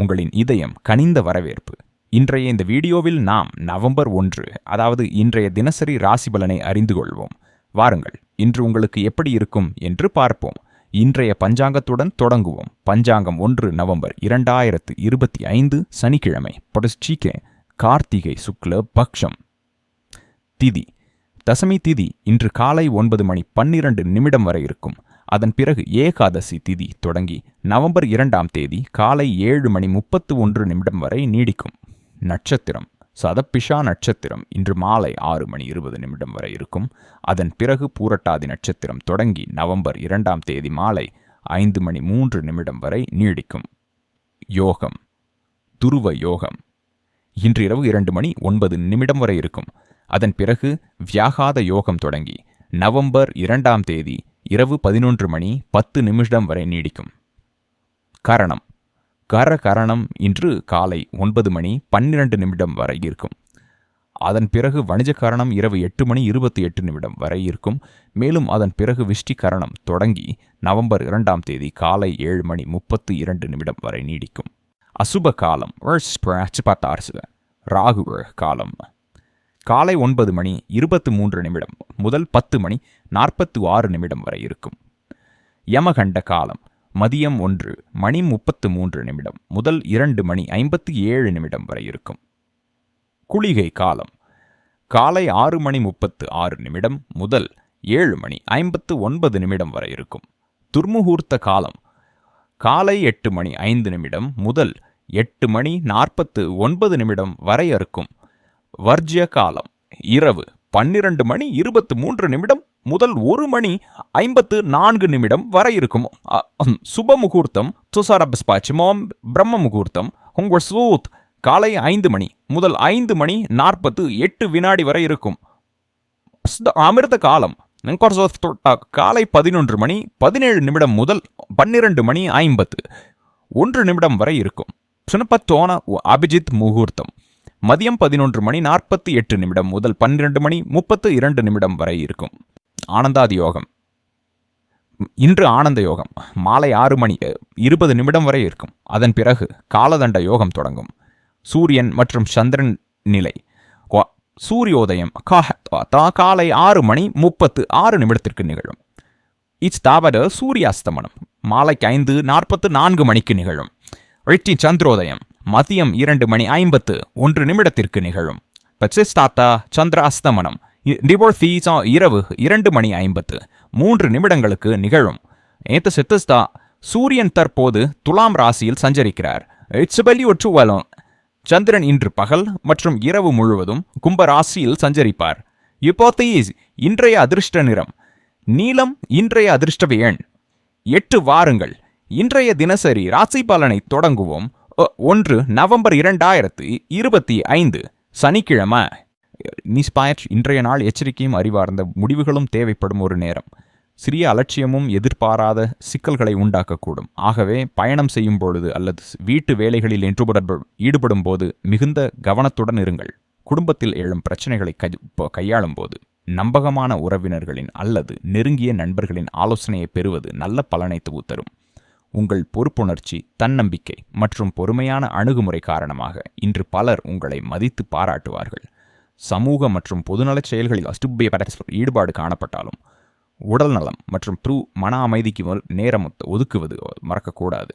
உங்களின் இதயம் கனிந்த வரவேற்பு. இன்றைய இந்த வீடியோவில் நாம் நவம்பர் ஒன்று அதாவது இன்றைய தினசரி ராசி பலனை அறிந்து கொள்வோம். வாருங்கள் இன்று உங்களுக்கு எப்படி இருக்கும் என்று பார்ப்போம். இன்றைய பஞ்சாங்கத்துடன் தொடங்குவோம். பஞ்சாங்கம் ஒன்று நவம்பர் இரண்டாயிரத்து இருபத்தி ஐந்து சனிக்கிழமை பொடஸ்டீகே கார்த்திகை சுக்ல பக்ஷம். திதி. தசமி திதி இன்று காலை ஒன்பது மணி பன்னிரண்டு நிமிடம் வரை இருக்கும். அதன் பிறகு ஏகாதசி திதி தொடங்கி நவம்பர் இரண்டாம் தேதி காலை ஏழு மணி முப்பத்து ஒன்று நிமிடம் வரை நீடிக்கும். நட்சத்திரம் சதப்பிஷா நட்சத்திரம் இன்று மாலை ஆறு மணி இருபது நிமிடம் வரை இருக்கும். அதன் பிறகு பூரட்டாதி நட்சத்திரம் தொடங்கி நவம்பர் இரண்டாம் தேதி மாலை ஐந்து மணி மூன்று நிமிடம் வரை நீடிக்கும். யோகம் துருவ யோகம். இன்று இரவு இரண்டு மணி ஒன்பது நிமிடம் வரை இருக்கும். அதன் பிறகு வியாகாத யோகம் தொடங்கி நவம்பர் இரண்டாம் தேதி இரவு பதினொன்று மணி பத்து நிமிடம் வரை நீடிக்கும். கரணம். கர கரணம் இன்று காலை ஒன்பது மணி பன்னிரண்டு நிமிடம் வரை இருக்கும். அதன் பிறகு வணிஜ கரணம் இரவு எட்டு மணி இருபத்தி எட்டு நிமிடம் வரை இருக்கும். மேலும் அதன் பிறகு விஷ்டி கரணம் தொடங்கி நவம்பர் இரண்டாம் தேதி காலை ஏழு மணி முப்பத்து இரண்டு நிமிடம் வரை நீடிக்கும். அசுப காலம். ராகு காலம். காலை ஒன்பது மணி இருபத்து மூன்று நிமிடம் முதல் பத்து மணி நாற்பத்து ஆறு நிமிடம் வரை இருக்கும். யமகண்ட காலம் மதியம் ஒன்று மணி முப்பத்து மூன்று நிமிடம் முதல் இரண்டு மணி ஐம்பத்து ஏழு நிமிடம் வரை இருக்கும். குளிகை காலம் காலை ஆறு மணி முப்பத்து ஆறு நிமிடம் முதல் ஏழு மணி ஐம்பத்து ஒன்பது நிமிடம் வரை இருக்கும். துர்முகூர்த்த காலம் காலை எட்டு மணி ஐந்து நிமிடம் முதல் எட்டு மணி நாற்பத்து ஒன்பது நிமிடம் வரை இருக்கும். வர்ஜ்ய காலம். இரவு பன்னிரண்டு மணி இருபத்து மூன்று நிமிடம் முதல் ஒரு மணி ஐம்பத்து நான்கு நிமிடம் வரை இருக்கும். சுப முகூர்த்தம் துசாரபிஸ்பாச்சிமோம் பிரம்ம முகூர்த்தம் உங்கள் சூத் காலை ஐந்து மணி முதல் ஐந்து மணி நாற்பத்து எட்டு வினாடி வரை இருக்கும். அமிர்த காலம் காலை பதினொன்று மணி பதினேழு நிமிடம் முதல் பன்னிரண்டு மணி ஐம்பத்து ஒன்று நிமிடம் வரை இருக்கும். சுனப்பத்தோன அபிஜித் முகூர்த்தம். மதியம் பதினொன்று மணி நாற்பத்தி எட்டு நிமிடம் முதல் பன்னிரண்டு மணி முப்பத்து இரண்டு நிமிடம் வரை இருக்கும். ஆனந்தாதி யோகம். இன்று ஆனந்த யோகம். மாலை ஆறு மணி இருபது நிமிடம் வரை இருக்கும். அதன் பிறகு காலதண்ட யோகம் தொடங்கும். சூரியன் மற்றும் சந்திரன் நிலை. சூரியோதயம் காலை ஆறு மணி முப்பத்து ஆறு நிமிடத்திற்கு நிகழும். இச்தாவது சூரியாஸ்தமனம். மாலைக்கு ஐந்து நாற்பத்து நான்கு மணிக்கு நிகழும். ரிட்டி சந்திரோதயம். மதியம் இரண்டு மணி ஐம்பத்து ஒன்று நிமிடத்திற்கு நிகழும். பச்சிஸ்தாத்தா சந்திர அஸ்தமனம். டிவோர்ஃபீஸா இரவு இரண்டு மணி ஐம்பத்து மூன்று நிமிடங்களுக்கு நிகழும். ஏத்த சித்தஸ்தா சூரியன் தற்போது துலாம் ராசியில் சஞ்சரிக்கிறார். இட்ஸ்பலி ஒற்று வலம் சந்திரன் இன்று பகல் மற்றும் இரவு முழுவதும் கும்ப ராசியில் சஞ்சரிப்பார். இப்போத்தீஸ் இன்றைய அதிர்ஷ்ட நிறம். நீலம் இன்றைய அதிர்ஷ்ட எண் எட்டு வாருங்கள். இன்றைய தினசரி ராசி பலனை தொடங்குவோம். ஒன்று நவம்பர் இரண்டாயிரத்து இருபத்தி ஐந்து சனிக்கிழமை. நிஸ்பாயர் இன்றைய நாள் எச்சரிக்கையும் அறிவார்ந்த முடிவுகளும் தேவைப்படும் ஒரு நேரம். சிறிய அலட்சியமும் எதிர்பாராத சிக்கல்களை உண்டாக்கக்கூடும். ஆகவே பயணம் செய்யும் பொழுது அல்லது வீட்டு வேலைகளில் ஈடுபடும் போது மிகுந்த கவனத்துடன் இருங்கள். குடும்பத்தில் எழும் பிரச்சனைகளை கையாளும் போது நம்பகமான உறவினர்களின் அல்லது நெருங்கிய நண்பர்களின் ஆலோசனையை பெறுவது நல்ல பலனை தரும் உங்கள் பொறுப்புணர்ச்சி தன்னம்பிக்கை மற்றும் பொறுமையான அணுகுமுறை காரணமாக இன்று பலர் உங்களை மதித்து பாராட்டுவார்கள். சமூக மற்றும் பொதுநலச் செயல்களில் அஸ்டுபிய ஈடுபாடு காணப்பட்டாலும் உடல் நலம் மற்றும் ப்ரூ மன அமைதிக்கு நேரம் ஒதுக்குவது மறக்கக்கூடாது.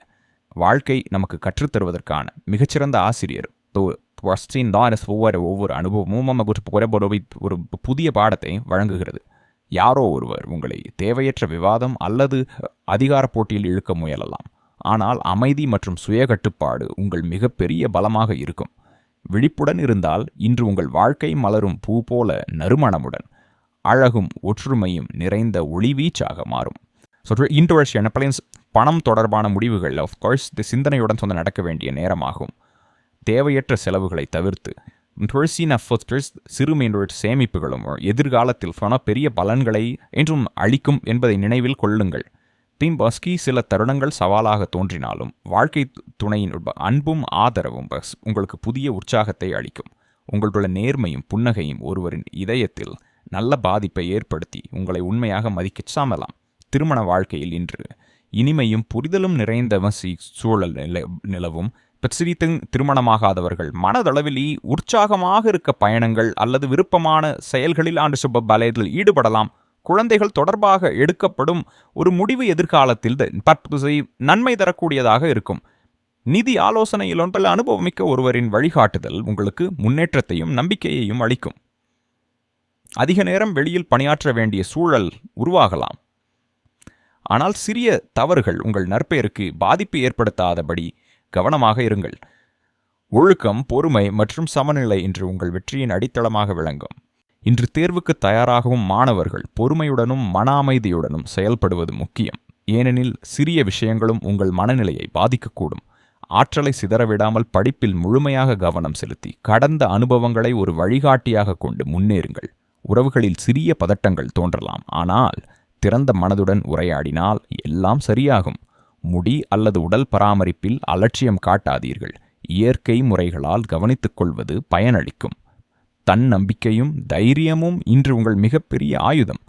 வாழ்க்கை நமக்கு கற்றுத்தருவதற்கான மிகச்சிறந்த ஆசிரியர் ஒவ்வொரு ஒவ்வொரு அனுபவமும் நமக்கு ஒரு புதிய பாடத்தை வழங்குகிறது. யாரோ ஒருவர் உங்களை தேவையற்ற விவாதம் அல்லது அதிகார போட்டியில் இழுக்க முயலலாம். ஆனால் அமைதி மற்றும் சுய கட்டுப்பாடு உங்கள் மிகப்பெரிய பலமாக இருக்கும். விழிப்புடன் இருந்தால் இன்று உங்கள் வாழ்க்கை மலரும் பூ போல நறுமணமுடன். அழகும் ஒற்றுமையும் நிறைந்த ஒளிவீச்சாக மாறும். ஸோ இன்ட்ரோஷன் பிளேன்ஸ் பணம் தொடர்பான முடிவுகள் ஆஃப்கோர்ஸ் இது சிந்தனையுடன் சொந்த நடக்க வேண்டிய நேரமாகும். தேவையற்ற செலவுகளை தவிர்த்து துளசின ஃபோஸ்டர்ஸ் சிறுமையினோட சேமிப்புகளும் எதிர்காலத்தில் சொன்ன பெரிய பலன்களை என்றும் அளிக்கும் என்பதை நினைவில் கொள்ளுங்கள். பஸ்கி சில தருணங்கள் சவாலாக தோன்றினாலும் வாழ்க்கை துணையின் அன்பும் ஆதரவும் பஸ் உங்களுக்கு புதிய உற்சாகத்தை அளிக்கும். உங்களுடைய நேர்மையும் புன்னகையும் ஒருவரின் இதயத்தில் நல்ல பாதிப்பை ஏற்படுத்தி உங்களை உண்மையாக மதிக்கச் சாமலாம். திருமண வாழ்க்கையில் இன்று இனிமையும் புரிதலும் நிறைந்த சூழல் நிலவும் சிரித்து திருமணமாகாதவர்கள் மனதளவில் உற்சாகமாக இருக்க பயணங்கள் அல்லது விருப்பமான செயல்களில் ஆண்டு சுப பலயத்தில் ஈடுபடலாம். குழந்தைகள் தொடர்பாக எடுக்கப்படும் ஒரு முடிவு எதிர்காலத்தில் நன்மை தரக்கூடியதாக இருக்கும். நிதி ஆலோசனையில் ஒன்றில் அனுபவமிக்க ஒருவரின் வழிகாட்டுதல் உங்களுக்கு முன்னேற்றத்தையும் நம்பிக்கையையும் அளிக்கும். அதிக நேரம் வெளியில் பணியாற்ற வேண்டிய சூழல் உருவாகலாம். ஆனால் சிறிய தவறுகள் உங்கள் நற்பெயருக்கு பாதிப்பு ஏற்படுத்தாதபடி கவனமாக இருங்கள். ஒழுக்கம் பொறுமை மற்றும் சமநிலை இன்று உங்கள் வெற்றியின் அடித்தளமாக விளங்கும். இன்று தேர்வுக்கு தயாராகவும் மாணவர்கள் பொறுமையுடனும் மன அமைதியுடனும் செயல்படுவது முக்கியம். ஏனெனில் சிறிய விஷயங்களும் உங்கள் மனநிலையை பாதிக்கக்கூடும். ஆற்றலை சிதறவிடாமல் படிப்பில் முழுமையாக கவனம் செலுத்தி கடந்த அனுபவங்களை ஒரு வழிகாட்டியாக கொண்டு முன்னேறுங்கள். உறவுகளில் சிறிய பதட்டங்கள் தோன்றலாம். ஆனால் திறந்த மனதுடன் உரையாடினால் எல்லாம் சரியாகும். முடி அல்லது உடல் பராமரிப்பில் அலட்சியம் காட்டாதீர்கள். இயற்கை முறைகளால் கவனித்துக் கொள்வது பயனளிக்கும். தன்னம்பிக்கையும் தைரியமும் இன்று உங்கள் மிகப்பெரிய ஆயுதம்.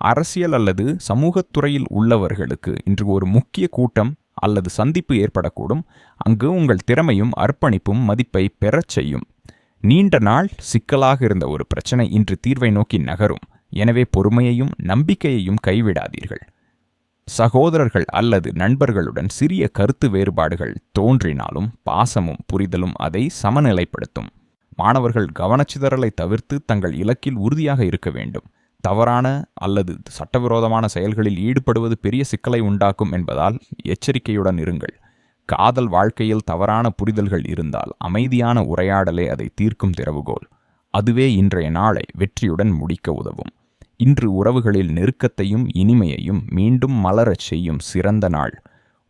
அரசியல் அல்லது சமூகத்துறையில் உள்ளவர்களுக்கு இன்று ஒரு முக்கிய கூட்டம் அல்லது சந்திப்பு ஏற்படக்கூடும். அங்கு உங்கள் திறமையும் அர்ப்பணிப்பும் மதிப்பை பெறச் செய்யும். நீண்ட நாள் சிக்கலாக இருந்த ஒரு பிரச்சனை இன்று தீர்வை நோக்கி நகரும். எனவே பொறுமையையும் நம்பிக்கையையும் கைவிடாதீர்கள். சகோதரர்கள் அல்லது நண்பர்களுடன் சிறிய கருத்து வேறுபாடுகள் தோன்றினாலும் பாசமும் புரிதலும் அதை சமநிலைப்படுத்தும். மாணவர்கள் கவனச்சிதறலை தவிர்த்து தங்கள் இலக்கில் உறுதியாக இருக்க வேண்டும். தவறான அல்லது சட்டவிரோதமான செயல்களில் ஈடுபடுவது பெரிய சிக்கலை உண்டாக்கும் என்பதால் எச்சரிக்கையுடன் இருங்கள். காதல் வாழ்க்கையில் தவறான புரிதல்கள் இருந்தால் அமைதியான உரையாடலே அதை தீர்க்கும் திறவுகோல். அதுவே இன்றைய நாளை வெற்றியுடன் முடிக்க உதவும். இன்று உறவுகளில் நெருக்கத்தையும் இனிமையையும் மீண்டும் மலரச் செய்யும் சிறந்த நாள்.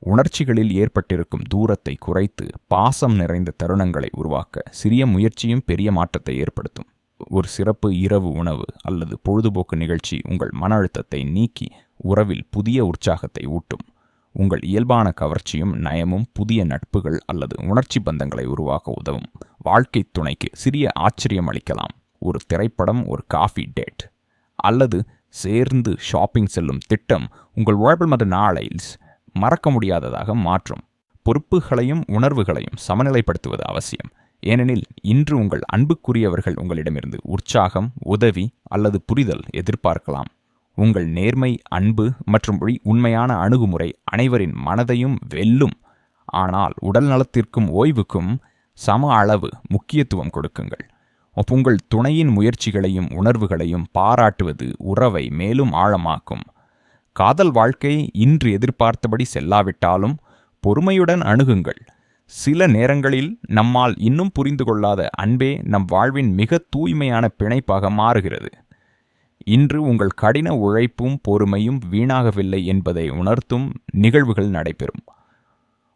உணர்ச்சிகளில் ஏற்பட்டிருக்கும் தூரத்தை குறைத்து பாசம் நிறைந்த தருணங்களை உருவாக்க சிறிய முயற்சியும் பெரிய மாற்றத்தை ஏற்படுத்தும். ஒரு சிறப்பு இரவு உணவு அல்லது பொழுதுபோக்கு நிகழ்ச்சி உங்கள் மன அழுத்தத்தை நீக்கி உறவில் புதிய உற்சாகத்தை ஊட்டும். உங்கள் இயல்பான கவர்ச்சியும் நயமும் புதிய நட்புகள் அல்லது உணர்ச்சி பந்தங்களை உருவாக்க உதவும். வாழ்க்கை துணைக்கு சிறிய ஆச்சரியம் அளிக்கலாம் ஒரு திரைப்படம் ஒரு காஃபி டேட். அல்லது சேர்ந்து ஷாப்பிங் செல்லும் திட்டம் உங்கள் உழைப்பில் மத நாளை மறக்க முடியாததாக மாற்றும். பொறுப்புகளையும் உணர்வுகளையும் சமநிலைப்படுத்துவது அவசியம். ஏனெனில் இன்று உங்கள் அன்புக்குரியவர்கள் உங்களிடமிருந்து உற்சாகம் உதவி அல்லது புரிதல் எதிர்பார்க்கலாம். உங்கள் நேர்மை அன்பு மற்றும் உண்மையான அணுகுமுறை அனைவரின் மனதையும் வெல்லும். ஆனால் உடல் நலத்திற்கும் ஓய்வுக்கும் சம அளவு முக்கியத்துவம் கொடுக்குங்கள். உங்கள் துணையின் முயற்சிகளையும் உணர்வுகளையும் பாராட்டுவது உறவை மேலும் ஆழமாக்கும். காதல் வாழ்க்கை இன்று எதிர்பார்த்தபடி செல்லாவிட்டாலும் பொறுமையுடன் அணுகுங்கள். சில நேரங்களில் நம்மால் இன்னும் புரிந்து கொள்ளாத அன்பே நம் வாழ்வின் மிக தூய்மையான பிணைப்பாக மாறுகிறது. இன்று உங்கள் கடின உழைப்பும் பொறுமையும் வீணாகவில்லை என்பதை உணர்த்தும் நிகழ்வுகள் நடைபெறும்.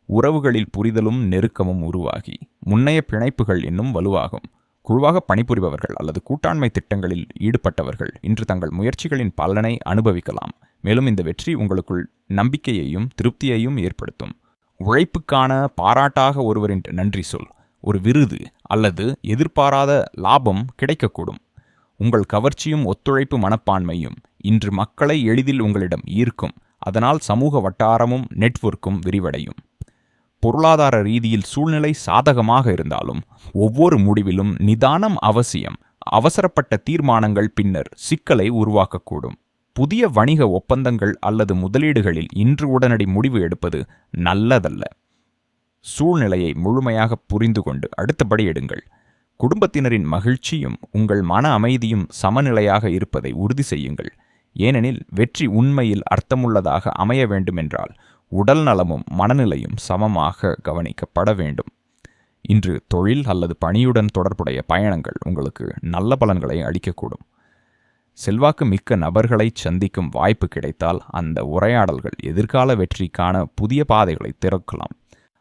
உறவுகளில் புரிதலும் நெருக்கமும் உருவாகி முன்னைய பிணைப்புகள் இன்னும் வலுவாகும். குழுவாக பணிபுரிபவர்கள் அல்லது கூட்டாண்மை திட்டங்களில் ஈடுபட்டவர்கள் இன்று தங்கள் முயற்சிகளின் பலனை அனுபவிக்கலாம். மேலும் இந்த வெற்றி உங்களுக்குள் நம்பிக்கையையும் திருப்தியையும் ஏற்படுத்தும். உழைப்புக்கான பாராட்டாக ஒருவரின் நன்றி சொல். ஒரு விருது அல்லது எதிர்பாராத லாபம் கிடைக்கக்கூடும். உங்கள் கவர்ச்சியும் ஒத்துழைப்பு மனப்பான்மையும் இன்று மக்களை எளிதில் உங்களிடம் ஈர்க்கும். அதனால் சமூக வட்டாரமும் நெட்வொர்க்கும் விரிவடையும். பொருளாதார ரீதியில் சூழ்நிலை சாதகமாக இருந்தாலும் ஒவ்வொரு முடிவிலும் நிதானம் அவசியம். அவசரப்பட்ட தீர்மானங்கள் பின்னர் சிக்கலை உருவாக்கக்கூடும். புதிய வணிக ஒப்பந்தங்கள் அல்லது முதலீடுகளில் இன்று உடனடி முடிவு எடுப்பது நல்லதல்ல. சூழ்நிலையை முழுமையாக புரிந்து கொண்டு அடுத்தபடி எடுங்கள். குடும்பத்தினரின் மகிழ்ச்சியும் உங்கள் மன அமைதியும் சமநிலையாக இருப்பதை உறுதி செய்யுங்கள். ஏனெனில் வெற்றி உண்மையில் அர்த்தமுள்ளதாக அமைய வேண்டுமென்றால் உடல் நலமும் மனநிலையும் சமமாக கவனிக்கப்பட வேண்டும். இன்று தொழில் அல்லது பணியுடன் தொடர்புடைய பயணங்கள் உங்களுக்கு நல்ல பலன்களை அளிக்கக்கூடும். செல்வாக்கு மிக்க நபர்களை சந்திக்கும் வாய்ப்பு கிடைத்தால் அந்த உரையாடல்கள் எதிர்கால வெற்றிக்கான புதிய பாதைகளை திறக்கலாம்.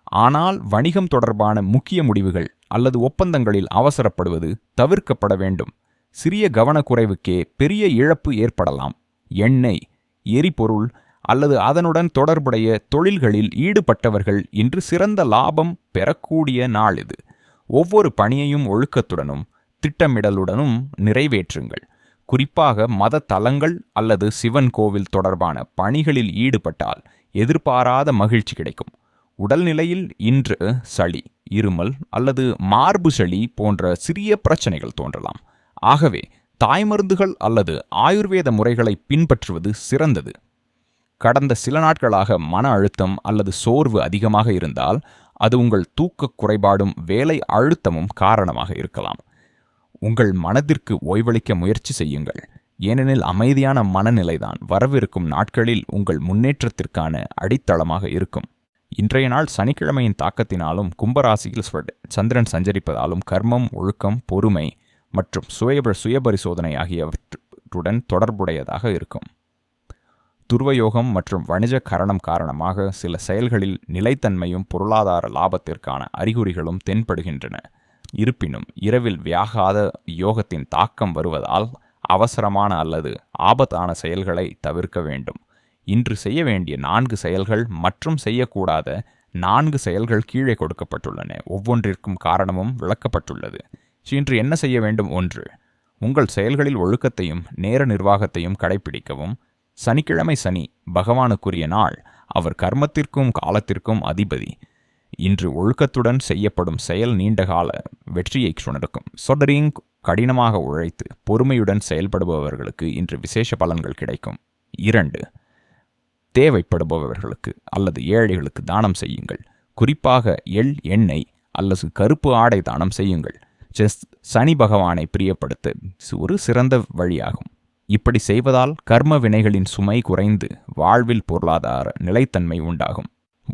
ஆனால் வணிகம் தொடர்பான முக்கிய முடிவுகள் அல்லது ஒப்பந்தங்களில் அவசரப்படுவது தவிர்க்கப்பட வேண்டும். சிறிய கவனக்குறைவுக்கே பெரிய இழப்பு ஏற்படலாம். எண்ணெய் எரிபொருள் அல்லது அதனுடன் தொடர்புடைய தொழில்களில் ஈடுபட்டவர்கள் இன்று சிறந்த லாபம் பெறக்கூடிய நாள் இது. ஒவ்வொரு பணியையும் ஒழுக்கத்துடனும் திட்டமிடலுடனும் நிறைவேற்றுங்கள். குறிப்பாக மத தலங்கள் அல்லது சிவன் கோவில் தொடர்பான பணிகளில் ஈடுபட்டால் எதிர்பாராத மகிழ்ச்சி கிடைக்கும். உடல்நிலையில் இன்று சளி இருமல் அல்லது மார்பு சளி போன்ற சிறிய பிரச்சனைகள் தோன்றலாம். ஆகவே தாய்மருந்துகள் அல்லது ஆயுர்வேத முறைகளை பின்பற்றுவது சிறந்தது. கடந்த சில நாட்களாக மன அழுத்தம் அல்லது சோர்வு அதிகமாக இருந்தால் அது உங்கள் தூக்க குறைபாடும் வேலை அழுத்தமும் காரணமாக இருக்கலாம். உங்கள் மனதிற்கு ஓய்வளிக்க முயற்சி செய்யுங்கள். ஏனெனில் அமைதியான மனநிலைதான் வரவிருக்கும் நாட்களில் உங்கள் முன்னேற்றத்திற்கான அடித்தளமாக இருக்கும். இன்றைய நாள் சனிக்கிழமையின் தாக்கத்தினாலும் கும்பராசியில் சந்திரன் சஞ்சரிப்பதாலும் கர்மம் ஒழுக்கம் பொறுமை மற்றும் சுய சுயபரிசோதனை ஆகியவற்றுடன் தொடர்புடையதாக இருக்கும். துர்வயோகம் மற்றும் வணிக கரணம் காரணமாக சில செயல்களில் நிலைத்தன்மையும் பொருளாதார லாபத்திற்கான அறிகுறிகளும் தென்படுகின்றன. இருப்பினும் இரவில் வியாகாத யோகத்தின் தாக்கம் வருவதால் அவசரமான அல்லது ஆபத்தான செயல்களை தவிர்க்க வேண்டும். இன்று செய்ய வேண்டிய நான்கு செயல்கள் மற்றும் செய்யக்கூடாத நான்கு செயல்கள் கீழே கொடுக்கப்பட்டுள்ளன. ஒவ்வொன்றிற்கும் காரணமும் விளக்கப்பட்டுள்ளது. இன்று என்ன செய்ய வேண்டும்? ஒன்று உங்கள் செயல்களில் ஒழுக்கத்தையும் நேர நிர்வாகத்தையும் கடைபிடிக்கவும் சனிக்கிழமை சனி பகவானுக்குரிய நாள். அவர் கர்மத்திற்கும் காலத்திற்கும் அதிபதி. இன்று ஒழுக்கத்துடன் செய்யப்படும் செயல் நீண்டகால வெற்றியை சுணர்க்கும். சொடரிங் கடினமாக உழைத்து பொறுமையுடன் செயல்படுபவர்களுக்கு இன்று விசேஷ பலன்கள் கிடைக்கும். இரண்டு தேவைப்படுபவர்களுக்கு அல்லது ஏழைகளுக்கு தானம் செய்யுங்கள். குறிப்பாக எள் எண்ணெய் அல்லது கருப்பு ஆடை தானம் செய்யுங்கள். செஸ் சனி பகவானை பிரியப்படுத்த ஒரு சிறந்த வழியாகும். இப்படி செய்வதால் கர்ம வினைகளின் சுமை குறைந்து வாழ்வில் பொருளாதார நிலைத்தன்மை உண்டாகும்.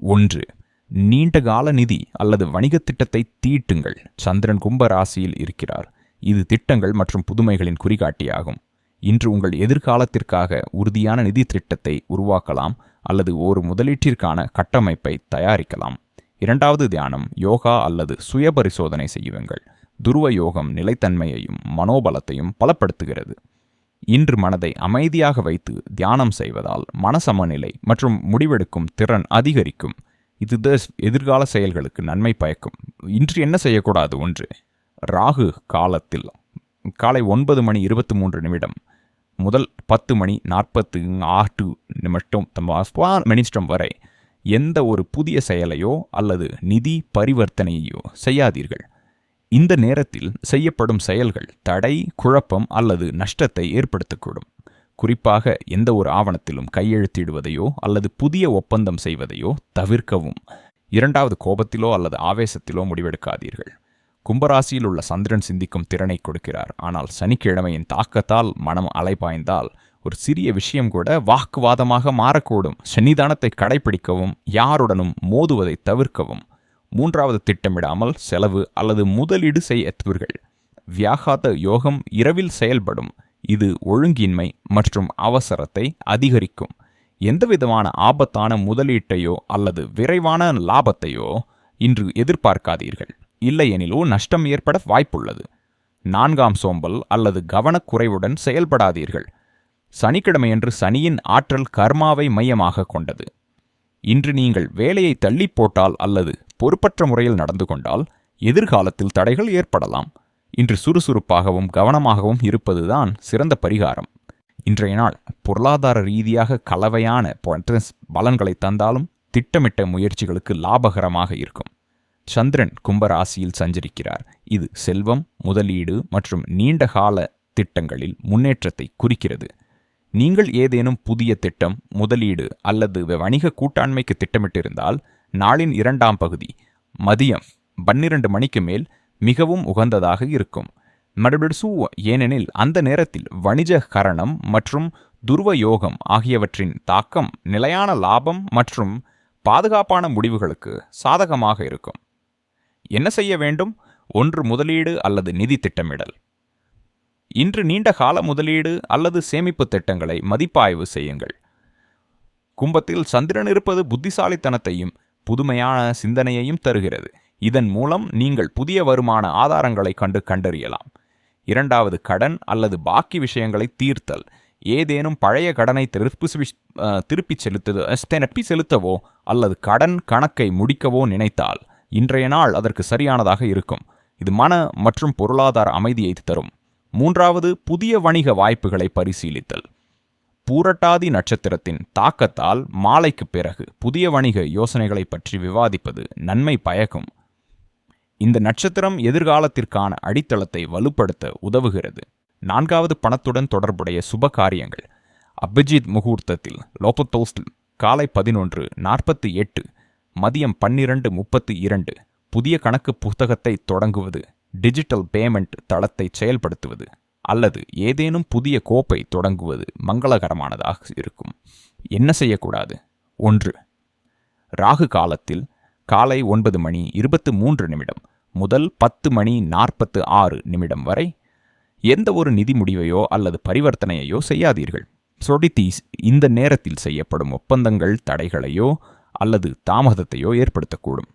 ஒன்று நீண்ட கால நிதி அல்லது வணிகத் திட்டத்தை தீட்டுங்கள். சந்திரன் கும்ப ராசியில் இருக்கிறார். இது திட்டங்கள் மற்றும் புதுமைகளின் குறிகாட்டியாகும். இன்று உங்கள் எதிர்காலத்திற்காக உறுதியான நிதி திட்டத்தை உருவாக்கலாம் அல்லது ஒரு முதலீட்டிற்கான கட்டமைப்பை தயாரிக்கலாம். இரண்டாவது தியானம் யோகா அல்லது சுய பரிசோதனை செய்யுங்கள். துருவ யோகம் நிலைத்தன்மையையும் மனோபலத்தையும் பலப்படுத்துகிறது. இன்று மனதை அமைதியாக வைத்து தியானம் செய்வதால் மனசமநிலை மற்றும் முடிவெடுக்கும் திறன் அதிகரிக்கும். இது எதிர்கால செயல்களுக்கு நன்மை பயக்கும். இன்று என்ன செய்யக்கூடாது? ஒன்று ராகு காலத்தில் காலை ஒன்பது மணி இருபத்தி மூன்று நிமிடம் முதல் பத்து மணி நாற்பத்து ஆறு நிமிஷம் மினிஸ்டம் வரை எந்த ஒரு புதிய செயலையோ அல்லது நிதி பரிவர்த்தனையோ செய்யாதீர்கள். இந்த நேரத்தில் செய்யப்படும் செயல்கள் தடை குழப்பம் அல்லது நஷ்டத்தை ஏற்படுத்தக்கூடும். குறிப்பாக எந்த ஒரு ஆவணத்திலும் கையெழுத்திடுவதையோ அல்லது புதிய ஒப்பந்தம் செய்வதையோ தவிர்க்கவும். இரண்டாவது கோபத்திலோ அல்லது ஆவேசத்திலோ முடிவெடுக்காதீர்கள். கும்பராசியில் உள்ள சந்திரன் சிந்திக்கும் திறனை கொடுக்கிறார். ஆனால் சனிக்கிழமையின் தாக்கத்தால் மனம் அலைபாய்ந்தால் ஒரு சிறிய விஷயம் கூட வாக்குவாதமாக மாறக்கூடும். சன்னிதானத்தை கடைபிடிக்கவும் யாருடனும் மோதுவதை தவிர்க்கவும். மூன்றாவது திட்டமிடாமல் செலவு அல்லது முதலீடு செய்யத்துவர்கள் வியாகாத யோகம் இரவில் செயல்படும். இது ஒழுங்கின்மை மற்றும் அவசரத்தை அதிகரிக்கும். எந்தவிதமான ஆபத்தான முதலீட்டையோ அல்லது விரைவான லாபத்தையோ இன்று எதிர்பார்க்காதீர்கள். இல்லையெனிலோ நஷ்டம் ஏற்பட வாய்ப்புள்ளது. நான்காம் சோம்பல் அல்லது கவனக்குறைவுடன் செயல்படாதீர்கள். சனிக்கிழமையன்று சனியின் ஆற்றல் கர்மாவை மையமாக கொண்டது. இன்று நீங்கள் வேலையை தள்ளி போட்டால் அல்லது பொறுப்பற்ற முறையில் நடந்து கொண்டால் எதிர்காலத்தில் தடைகள் ஏற்படலாம். இன்று சுறுசுறுப்பாகவும் கவனமாகவும் இருப்பதுதான் சிறந்த பரிகாரம். இன்றைய நாள் பொருளாதார ரீதியாக கலவையான பலன்களை தந்தாலும் திட்டமிட்ட முயற்சிகளுக்கு லாபகரமாக இருக்கும். சந்திரன் கும்பராசியில் சஞ்சரிக்கிறார். இது செல்வம் முதலீடு மற்றும் நீண்டகால திட்டங்களில் முன்னேற்றத்தை குறிக்கிறது. நீங்கள் ஏதேனும் புதிய திட்டம் முதலீடு அல்லது வணிக கூட்டாண்மைக்கு திட்டமிட்டிருந்தால் நாளின் இரண்டாம் பகுதி மதியம் பன்னிரண்டு மணிக்கு மேல் மிகவும் உகந்ததாக இருக்கும். மறுபடிசு ஏனெனில் அந்த நேரத்தில் வணிக கரணம் மற்றும் துருவ யோகம் ஆகியவற்றின் தாக்கம் நிலையான லாபம் மற்றும் பாதுகாப்பான முடிவுகளுக்கு சாதகமாக இருக்கும். என்ன செய்ய வேண்டும்? ஒன்று முதலீடு அல்லது நிதி திட்டமிடல். இன்று நீண்ட கால முதலீடு அல்லது சேமிப்பு திட்டங்களை மதிப்பாய்வு செய்யுங்கள். கும்பத்தில் சந்திரன் இருப்பது புத்திசாலித்தனத்தையும் புதுமையான சிந்தனையையும் தருகிறது. இதன் மூலம் நீங்கள் புதிய வருமான ஆதாரங்களை கண்டு கண்டறியலாம். இரண்டாவது கடன் அல்லது பாக்கி விஷயங்களை தீர்த்தல். ஏதேனும் பழைய கடனை திருப்பி திருப்பி செலுத்த செலுத்தவோ அல்லது கடன் கணக்கை முடிக்கவோ நினைத்தால் இன்றைய நாள் அதற்கு சரியானதாக இருக்கும். இது மன மற்றும் பொருளாதார அமைதியை தரும். மூன்றாவது புதிய வணிக வாய்ப்புகளை பரிசீலித்தல். பூரட்டாதி நட்சத்திரத்தின் தாக்கத்தால் மாலைக்கு பிறகு புதிய வணிக யோசனைகளை பற்றி விவாதிப்பது நன்மை பயக்கும். இந்த நட்சத்திரம் எதிர்காலத்திற்கான அடித்தளத்தை வலுப்படுத்த உதவுகிறது. நான்காவது பணத்துடன் தொடர்புடைய சுப காரியங்கள். அபிஜித் முகூர்த்தத்தில் லோபத்தோஸ்டில் காலை பதினொன்று நாற்பத்தி எட்டு மதியம் பன்னிரண்டு முப்பத்தி இரண்டு புதிய கணக்கு புத்தகத்தை தொடங்குவது டிஜிட்டல் பேமெண்ட் தளத்தை செயல்படுத்துவது. அல்லது ஏதேனும் புதிய கோப்பை தொடங்குவது மங்களகரமானதாக இருக்கும். என்ன செய்யக்கூடாது? ஒன்று ராகு காலத்தில் காலை ஒன்பது மணி இருபத்து மூன்று நிமிடம் முதல் பத்து மணி நாற்பத்து ஆறு நிமிடம் வரை எந்த ஒரு நிதி முடிவையோ அல்லது பரிவர்த்தனையையோ செய்யாதீர்கள். சொடித்தீஸ் இந்த நேரத்தில் செய்யப்படும் ஒப்பந்தங்கள் தடைகளையோ அல்லது தாமதத்தையோ ஏற்படுத்தக்கூடும்.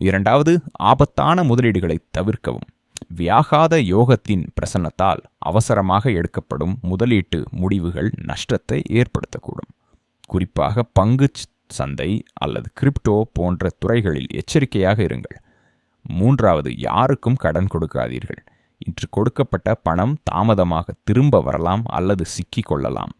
இரண்டாவது ஆபத்தான முதலீடுகளை தவிர்க்கவும். வியாகாத யோகத்தின் பிரசன்னத்தால் அவசரமாக எடுக்கப்படும் முதலீட்டு முடிவுகள் நஷ்டத்தை ஏற்படுத்தக்கூடும். குறிப்பாக பங்கு சந்தை அல்லது கிரிப்டோ போன்ற துறைகளில் எச்சரிக்கையாக இருங்கள். மூன்றாவது யாருக்கும் கடன் கொடுக்காதீர்கள். இன்று கொடுக்கப்பட்ட பணம் தாமதமாக திரும்ப வரலாம் அல்லது சிக்கிக் கொள்ளலாம்.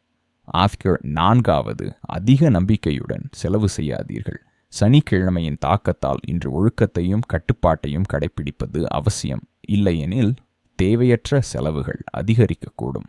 ஆஃப்கர் நான்காவது அதிக நம்பிக்கையுடன் செலவு செய்யாதீர்கள். சனிக்கிழமையின் தாக்கத்தால் இன்று ஒழுக்கத்தையும் கட்டுப்பாட்டையும் கடைபிடிப்பது அவசியம். இல்லையெனில் தேவையற்ற செலவுகள் அதிகரிக்கக்கூடும்.